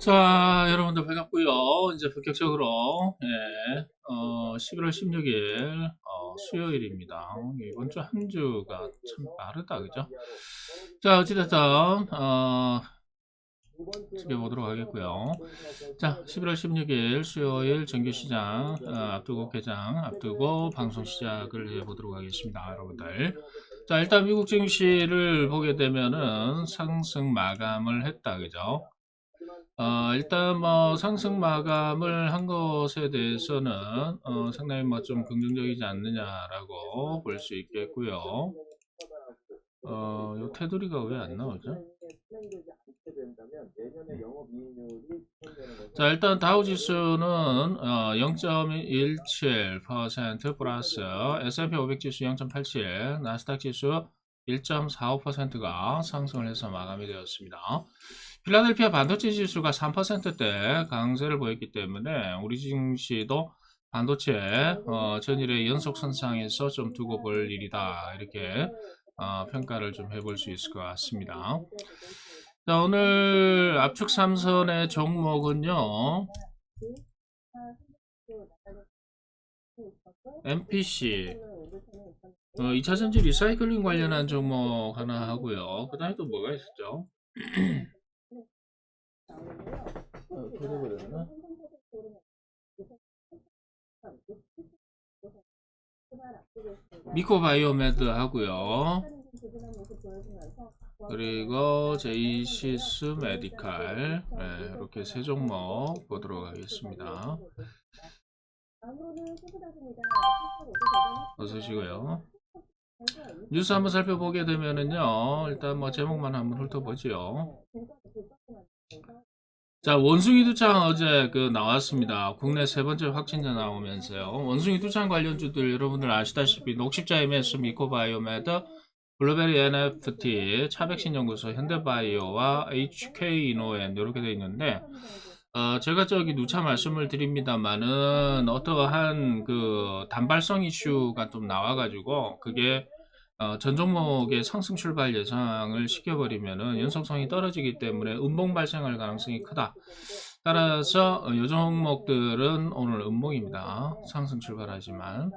자, 여러분들 반갑고요. 이제 본격적으로 예, 어, 11월 16일 어, 수요일입니다. 이번 주 한 주가 참 빠르다, 그죠? 자, 어찌됐든 어, 지켜보도록 하겠고요. 자, 11월 16일 수요일 정규시장 어, 앞두고 개장 앞두고 방송 시작을 해보도록 하겠습니다, 여러분들. 자, 일단 미국 증시를 보게 되면은 상승 마감을 했다, 그죠? 어, 일단 뭐 상승 마감을 한 것에 대해서는 어, 상당히 뭐 좀 긍정적이지 않느냐라고 볼 수 있겠고요. 어, 요 테두리가 왜 안 나오죠? 자, 일단 다우 지수는 어, 0.17% 플러스 S&P 500 지수 0.87, 나스닥 지수 1.45%가 상승을 해서 마감이 되었습니다. 필라델피아 반도체 지수가 3%대 강세를 보였기 때문에 우리 증시도 반도체 어, 전일의 연속 선상에서 좀 두고 볼 일이다 이렇게 어, 평가를 좀 해볼 수 있을 것 같습니다. 자, 오늘 압축 삼선의 종목은요. MPC 어, 2차전지 리사이클링 관련한 종목 하나 하고요. 그 다음에 또 뭐가 있었죠? 어, 버려버렸나? 미코바이오메드 하고요. 그리고 제이시스 메디칼 네, 이렇게 세 종목 보도록 하겠습니다. 어서 오시고요. 뉴스 한번 살펴보게 되면은요. 일단 뭐 제목만 한번 훑어보죠. 자, 원숭이 두창 어제 그 나왔습니다. 국내 세 번째 확진자 나오면서요. 원숭이 두창 관련주들 여러분들 아시다시피 녹십자 MS 미코바이오메드 블루베리 NFT, 차백신 연구소, 현대바이오와 HK이노엔 이렇게 되어 있는데 어, 제가 저기 누차 말씀을 드립니다만은 어떠한 그 단발성 이슈가 좀 나와가지고 그게 어, 전 종목의 상승 출발 예상을 시켜버리면은 연속성이 떨어지기 때문에 음봉 발생할 가능성이 크다. 따라서 어, 요 종목들은 오늘 음봉입니다. 상승 출발하지만.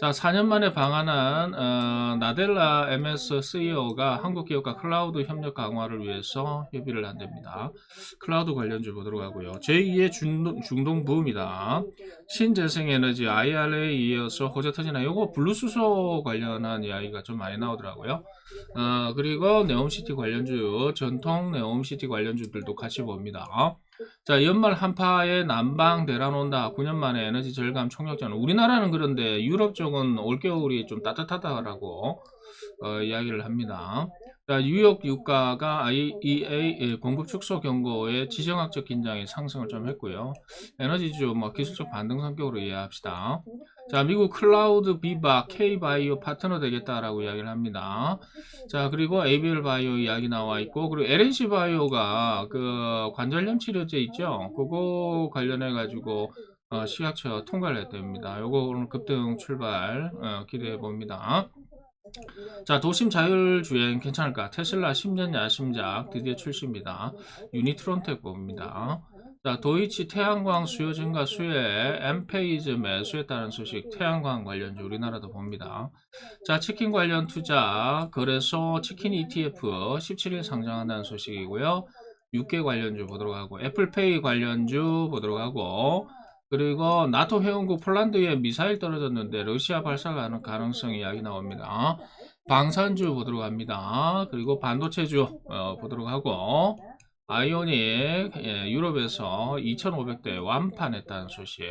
자, 4년 만에 방한한 어, 나델라 MS CEO가 한국 기업과 클라우드 협력 강화를 위해서 협의를 한답니다. 클라우드 관련주 보도록 하고요. 제2의 중동, 중동 부음이다. 신재생에너지 IRA에 이어서 호재 터지나 요거 블루수소 관련한 이야기가 좀 많이 나오더라고요. 어, 그리고 네옴시티 관련주, 전통 네옴시티 관련주들도 같이 봅니다. 자, 연말 한파에 난방 대란 온다. 9년 만에 에너지 절감 총력전. 우리나라는 그런데 유럽 쪽은 올겨울이 좀 따뜻하다라고 어, 이야기를 합니다. 자, 뉴욕 유가가 IEA 공급 축소 경고에 지정학적 긴장이 상승을 좀 했고요. 에너지주 뭐 기술적 반등 성격으로 이해합시다. 자, 미국 클라우드 비바 K바이오 파트너 되겠다라고 이야기를 합니다. 자, 그리고 ABL 바이오 이야기 나와 있고, 그리고 LNC 바이오가 그 관절염 치료제 있죠? 그거 관련해 가지고 어, 식약처 통과를 했답니다. 요거 오늘 급등 출발 어, 기대해 봅니다. 자, 도심 자율 주행 괜찮을 까? 테슬라 10년 야심작 드디어 출시입니다. 유니트론텍 봅니다. 자, 도이치 태양광 수요 증가 수요에 엠페이즈 매수에 따른 소식 태양광 관련주 우리나라도 봅니다. 자, 치킨 관련 투자 거래소 치킨 ETF 17일 상장한다는 소식이고요. 6개 관련주 보도록 하고 애플페이 관련주 보도록 하고 그리고 나토 회원국 폴란드에 미사일 떨어졌는데 러시아 발사가 는 가능성이 이야기 나옵니다. 방산주 보도록 합니다. 그리고 반도체주 어, 보도록 하고 아이오닉 예, 유럽에서 2,500대 완판했다는 소식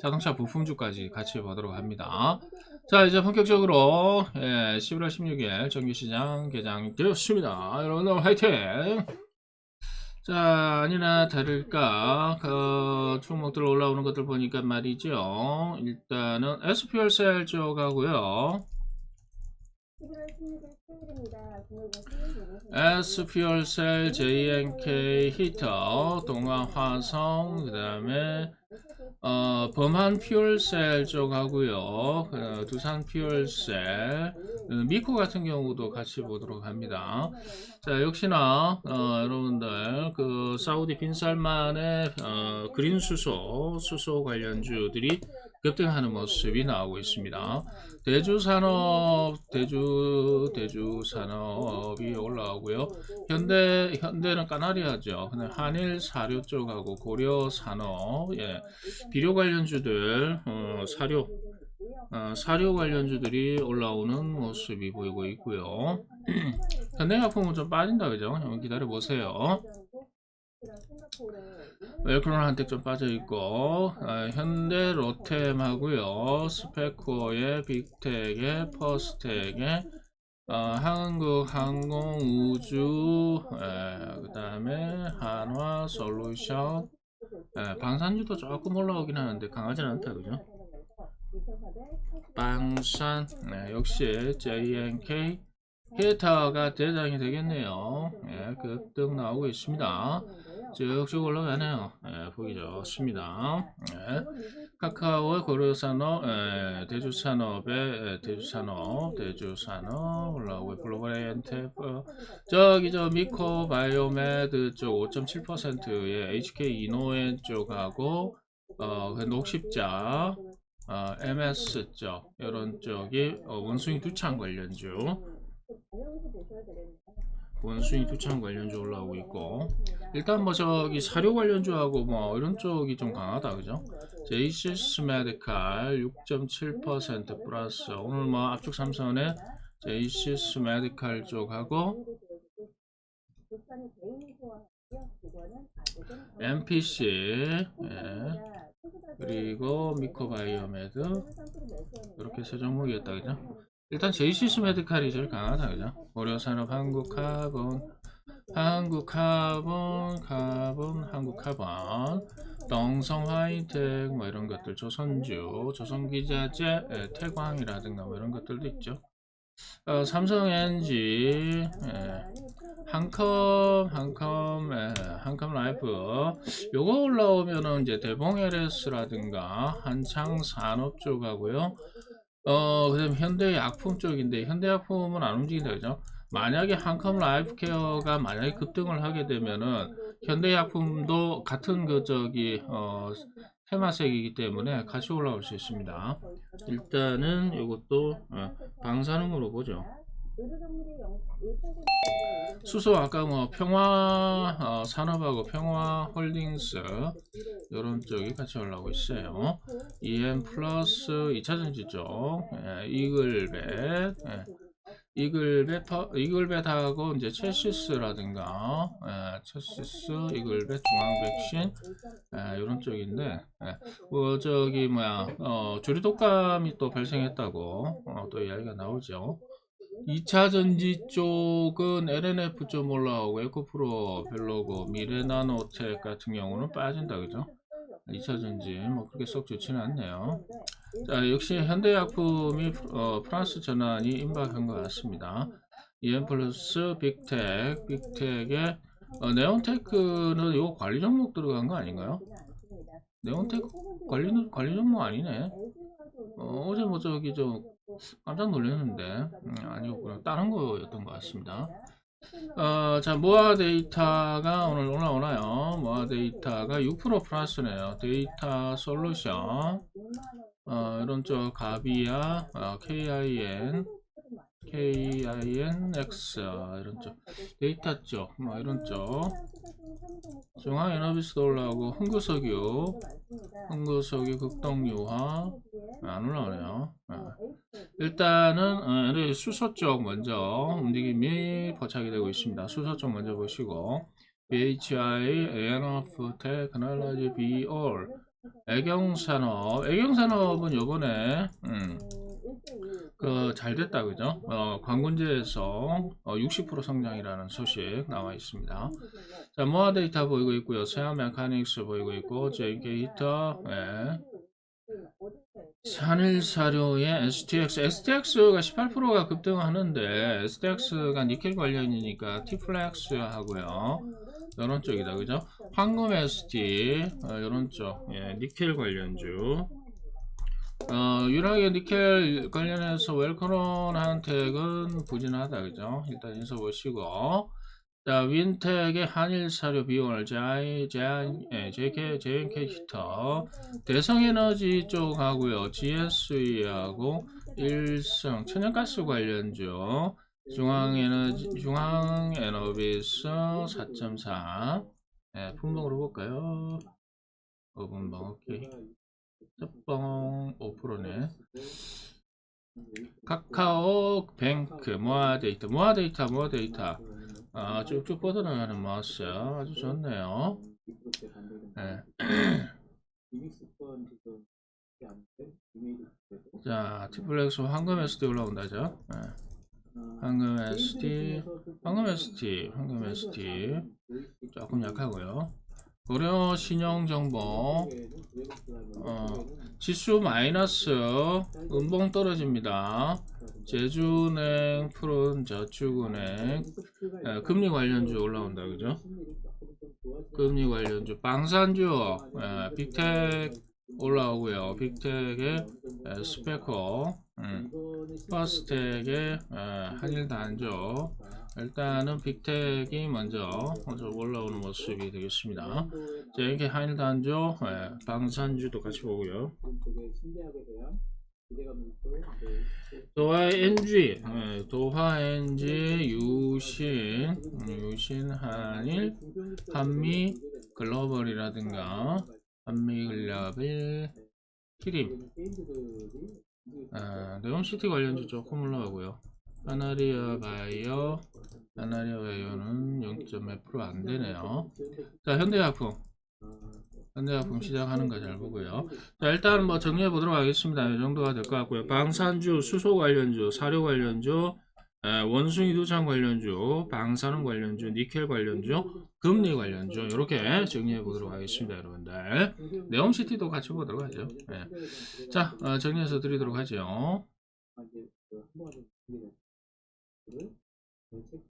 자동차 부품주까지 같이 보도록 합니다. 자 이제 본격적으로 예, 11월 16일 정규시장 개장되었습니다. 여러분들 화이팅! 자, 아니나 다를까, 그, 종목들 올라오는 것들 보니까 말이죠. 일단은 SPL셀 쪽하고요. 11월 16일 수요일입니다. 금요일 SPL셀, JNK 히터, 동아화성, 그 다음에, 어, 범한 퓨얼셀 쪽하고요. 어, 두산 퓨얼셀, 어, 미코 같은 경우도 같이 보도록 합니다. 자, 역시나, 어, 여러분들, 그, 그 사우디 빈살만의 어, 그린 수소, 수소 관련주들이 급등하는 모습이 나오고 있습니다. 대주 산업, 대주 대주 산업이 올라오고요. 현대 현대는 까나리아죠. 한일 사료 쪽하고 고려 산업, 예, 비료 관련주들, 어, 사료, 어, 사료 관련주들이 올라오는 모습이 보이고 있고요. 현대약품은 좀 빠진다 그죠? 기다려 보세요. 웰크론 한택 좀 빠져 있고 아, 현대 로템 하고요 스페코의 빅텍의 퍼스텍의 어, 한국 항공 우주 그 다음에 한화 솔루션 에, 방산주도 조금 올라오긴 하는데 강하진 않다 그죠? 방산 네, 역시 JNK 히터가 대장이 되겠네요. 예, 급등 나오고 있습니다. 쭉쭉 올라가네요. 예, 보기 좋습니다. 예, 카카오의 고려산업, 예, 대주산업의 예, 대주산업, 대주산업 올라오고 글로벌 엔테프 저기 저 미코 바이오메드 쪽 5.7%의 HK 이노엔 쪽하고 어, 그 녹십자 어, MS 쪽 이런 쪽이 어, 원숭이 두창 관련주. 원숭이 두창 관련주 올라오고 있고 일단 뭐 저기 사료 관련주하고 뭐 이런 쪽이 좀 강하다 그죠? 제이시스 메디칼 6.7% 플러스 오늘 뭐 앞쪽 삼선에 제이시스 메디칼 쪽하고 MPC 예, 그리고 미코바이오메드 이렇게 세 종목이었다 그죠? 일단 제이시스 메디칼이 제일 강하다 그죠? 고려산업 한국카본 한국 카본 카본 한국 카본. 동성 하이텍 뭐 이런 것들. 조선주 조선기자재 예, 태광이라든가 뭐 이런 것들도 있죠. 어, 삼성엔지 예, 한컴 한컴 예, 한컴 라이프. 요거 올라오면은 이제 대봉 LS라든가 한창 산업 쪽하고요. 어, 그다음 현대약품 쪽인데 현대약품은 안 움직인다 그죠? 만약에 한컴 라이프케어가 만약에 급등을 하게 되면은 현대약품도 같은 그 저기 어 테마색이기 때문에 같이 올라올 수 있습니다. 일단은 이것도 어, 방사능으로 보죠. 수소 아까 뭐 평화 어, 산업하고 평화 홀딩스 이런 쪽이 같이 올라오고 있어요. EM 플러스 2차전지 쪽 예, 이글벳 예, 이글벳 퍼- 이글벳하고 이제 체시스라든가 예, 체시스 이글벳 중앙백신 예, 이런 쪽인데 예, 뭐 저기 뭐야 어, 조류독감이 또 발생했다고 어, 또 이야기가 나오죠. 2차 전지 쪽은 LNF 좀 올라오고 에코프로 별로고 미래나노텍 같은 경우는 빠진다 그죠? 2차 전지 뭐 그렇게 썩 좋지는 않네요. 자 역시 현대약품이 어, 프랑스 전환이 임박한 것 같습니다. EM 플러스 빅텍 빅텍의 어, 네온테크는 이거 관리 종목 들어간 거 아닌가요? 네온테크 관리 관리 종목 아니네. 어, 어제 뭐 저기 저 깜짝 놀랐는데 음, 아니었구나 다른 거였던 것 같습니다. 어, 자 모아 데이터가 오늘 올라오나요? 모아 데이터가 6% 플러스네요. 데이터 솔루션 어, 이런 쪽 가비아 어, KIN KINX 어, 이런 쪽. 데이터 쪽 뭐 이런 쪽. 중앙에너비스도 올라오고 흥구석유. 흥구석유 극동유화. 안 올라오네요. 어. 일단은 어, 수소 쪽 먼저 움직임이 포착이 되고 있습니다. 수소 쪽 먼저 보시고. BHI, ANF, 테크놀로지, BOR 애경산업. 애경산업은 요번에 음, 그 잘 됐다 그죠? 어, 광군제에서 어, 60% 성장이라는 소식 나와 있습니다. 자, 모아 데이터 보이고 있고요. 세아 메카닉스 보이고 있고 히터, 예. 산일사료의 STX, STX가 18%가 급등하는데 STX가 니켈 관련이니까 T플렉스 하고요. 이런 쪽이다, 그죠? 황금 ST 어, 이런 쪽, 예, 니켈 관련주. 어, 유일하게 니켈 관련해서 웰크론 한 택은 부진하다, 그죠? 일단 인서 보시고 자, 윈텍의 한일 사료 비용을 제한, 제한, 예, JK, JNK 히터, 대성에너지 쪽하고요, GSE하고 일성 천연가스 관련주, 중앙에너지, 중앙에너비스 4.4, 예, 품목으로 볼까요? 5분방, 오케이. 쩌 뻥 5%네. 카카오 뱅크 모아 데이터 모아 데이터 모아 데이터 아 쭉쭉 뻗어나가는 마우스 아주 좋네요 네. 자 티플렉스 황금 SD 올라온다죠 네. 황금 SD 황금 SD 황금 SD 조금 약하고요 고려 신용 정보 어, 지수 마이너스 음봉 떨어집니다. 제주은행, 푸른 저축은행, 예, 금리 관련주 올라온다, 그죠? 금리 관련주, 방산주, 예, 빅텍 올라오고요. 빅텍의 예, 스페코, 음, 퍼스텍의 예, 한일단조. 일단은 빅텍이 먼저 먼저 올라오는 모습이 되겠습니다. 자, 이렇게 한일단조, 예, 방산주도 같이 보고요. 도화 NG, 예, 도화 NG, 유신, 음, 유신 한일, 한미 글로벌이라든가 한미 글로벌, 키림, 아, 네온시티 관련주 조금 올라가고요. 하나리아 바이오, 하나리아 바이오는 0.1%안 되네요. 자, 현대약품. 현대약품 시작하는 거 잘 보고요. 자, 일단 뭐 정리해 보도록 하겠습니다. 이 정도가 될 것 같고요. 방산주, 수소 관련주, 사료 관련주, 에, 원숭이 두창 관련주, 방사능 관련주, 니켈 관련주, 금리 관련주 이렇게 정리해 보도록 하겠습니다, 여러분들. 네온시티도 같이 보도록 하죠. 예. 자, 어, 정리해서 드리도록 하죠. 그, 그 정책을